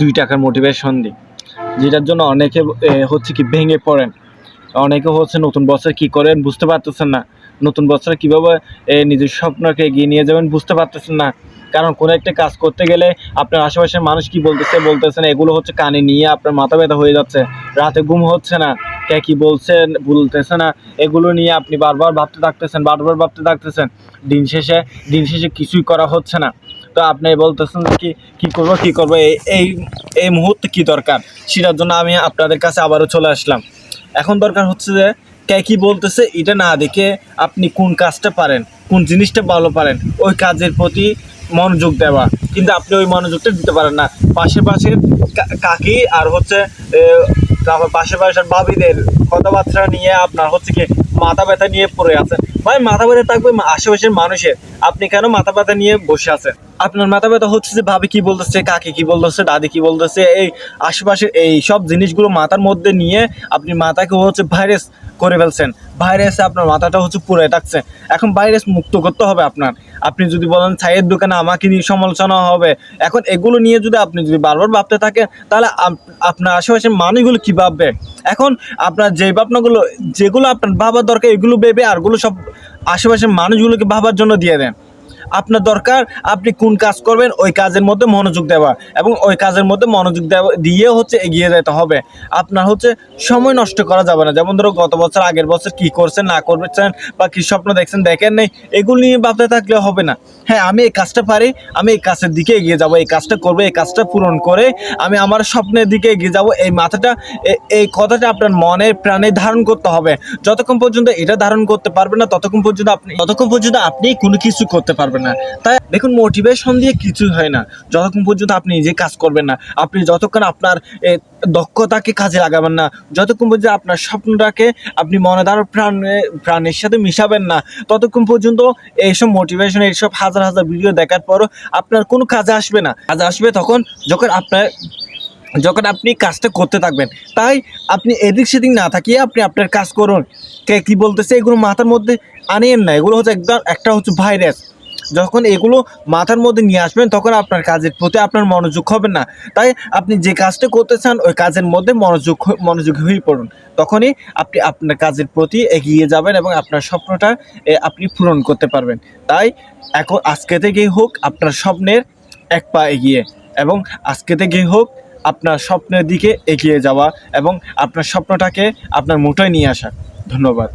দুই টাকার মোটিভেশন দিই। যেটার জন্য অনেকে হচ্ছে কি ভেঙে পড়েন। অনেকে হচ্ছে নতুন বছর কি করেন বুঝতে পারতেছেন না। নতুন বছরে কীভাবে নিজের স্বপ্নকে এগিয়ে নিয়ে যাবেন বুঝতে পারতেছেন না। কারণ কোনো একটা কাজ করতে গেলে আপনার আশেপাশের মানুষ কি বলতেছে বলতেছেন এগুলো হচ্ছে কানে নিয়ে আপনার মাথা ব্যথা হয়ে যাচ্ছে। রাতে ঘুম হচ্ছে না। কে কি বলছেন বলতেছে না। এগুলো নিয়ে আপনি বারবার ভাবতে থাকতেছেন, বারবার ভাবতে থাকতেছেন। দিন শেষে দিন শেষে কিছুই করা হচ্ছে না। তো আপনি বলতেছেন কি, কী করব কী করব, এই এই মুহূর্তে কী দরকার? সেটার জন্য আমি আপনাদের কাছে আবারও চলে আসলাম। এখন দরকার হচ্ছে যে কে কী বলতেছে এটা না দেখে আপনি কোন কাজটা পারেন, কোন জিনিসটা ভালো পারেন, ওই কাজের প্রতি মনোযোগ দেওয়া। কিন্তু আপনি ওই মনোযোগটা দিতে পারেন না। পাশে পাশে কাকি আর হচ্ছে তারপর পাশে পাশের ভাবিদের কথাবার্তা নিয়ে আপনার হচ্ছে কি মাথা ব্যথা নিয়ে পড়ে আছেন। ভাই, মাথা ব্যথা থাকবে আশেপাশের মানুষের। আপনি কেন মাথা ব্যথা নিয়ে বসে আছেন? আপনার মাথা ব্যথা হচ্ছে যে ভাবি কি বলতেছে, কাকে কি বলতেছে, দাদি কি বলতেছে, এই আশেপাশের এই সব জিনিসগুলো মাথার মধ্যে নিয়ে আপনি মাথাকে হচ্ছে ভাইরাস করে ফেলছেন। ভাইরাসে আপনার মাথাটা হচ্ছে পুড়ে থাকছে। এখন ভাইরাস মুক্ত করতে হবে আপনার। আপনি যদি বলেন, ছাইয়ের দোকানে আমাকে নিয়ে সমালোচনা হবে। এখন এগুলো নিয়ে যদি আপনি যদি বারবার ভাবতে থাকেন, তাহলে আপনার আশেপাশের মানুষগুলো কী ভাববে? এখন আপনার যে ভাবনাগুলো, যেগুলো আপনার ভাবার দরকার, এগুলো ভেবে আরগুলো সব আশেপাশের মানুষগুলোকে ভাবার জন্য দিয়ে দেন। আপনার দরকার, আপনি কোন কাজ করবেন, ওই কাজের মধ্যে মনোযোগ দেওয়া এবং ওই কাজের মধ্যে মনোযোগ দেওয়া দিয়ে হচ্ছে এগিয়ে যেতে হবে। আপনার হচ্ছে সময় নষ্ট করা যাবে না। যেমন ধরো গত বছর, আগের বছর কি করছেন, না করছেন বা কি স্বপ্ন দেখছেন, দেখেন নেই, এগুলো নিয়ে ভাবতে থাকলে হবে না। হ্যাঁ আমি এই কাজটা পারি, আমি এই কাজের দিকে এগিয়ে যাব, এই কাজটা করব, এই কাজটা পূরণ করে আমি আমার স্বপ্নের দিকে এগিয়ে যাব। এই মাথাটা এই কথাটা আপনার মনে, প্রাণে ধারণ করতে হবে। যতক্ষণ পর্যন্ত এটা ধারণ করতে পারবেন না, ততক্ষণ পর্যন্ত আপনি ততক্ষণ পর্যন্ত আপনি কোনো কিছু করতে পারবেন না। তাই দেখুন মোটিভেশন দিয়ে কিছুই হয় না। যতক্ষণ পর্যন্ত আপনি নিজে কাজ করবেন না, আপনি যতক্ষণ আপনার দক্ষতাকে কাজে লাগাবেন না, যতক্ষণ পর্যন্ত আপনার স্বপ্নটাকে আপনি মনে দ্বারা প্রাণে প্রাণের সাথে মিশাবেন না, ততক্ষণ পর্যন্ত এইসব মোটিভেশন এইসব হাজার হাজার ভিডিও দেখার পরও আপনার কোনো কাজে আসবে না। কাজে আসবে তখন যখন আপনার, যখন আপনি কাজটা করতে থাকবেন। তাই আপনি এদিক সেদিক না থাকিয়ে আপনি আপনার কাজ করুন। কে কী বলতেছে, এগুলো মাথার মধ্যে আনিয়েন না। এগুলো হচ্ছে একদম, একটা হচ্ছে ভাইরাস যখন এগুলো মাথার মধ্যে নিয়ে আসবেন, তখন আপনার কাজের প্রতি আপনার মনোযোগ হবে না। তাই আপনি যে কাজটা করতে চান, ওই কাজের মধ্যে মনোযোগ মনোযোগী হয়ে পড়ুন। তখনই আপনি আপনার কাজের প্রতি এগিয়ে যাবেন এবং আপনার স্বপ্নটা আপনি পূরণ করতে পারবেন। তাই এখন আজকে থেকেই হোক আপনার স্বপ্নের এক পা এগিয়ে এবং আজকে থেকেই হোক আপনার স্বপ্নের দিকে এগিয়ে যাওয়া এবং আপনার স্বপ্নটাকে আপনার মুঠোয় নিয়ে আসা। ধন্যবাদ।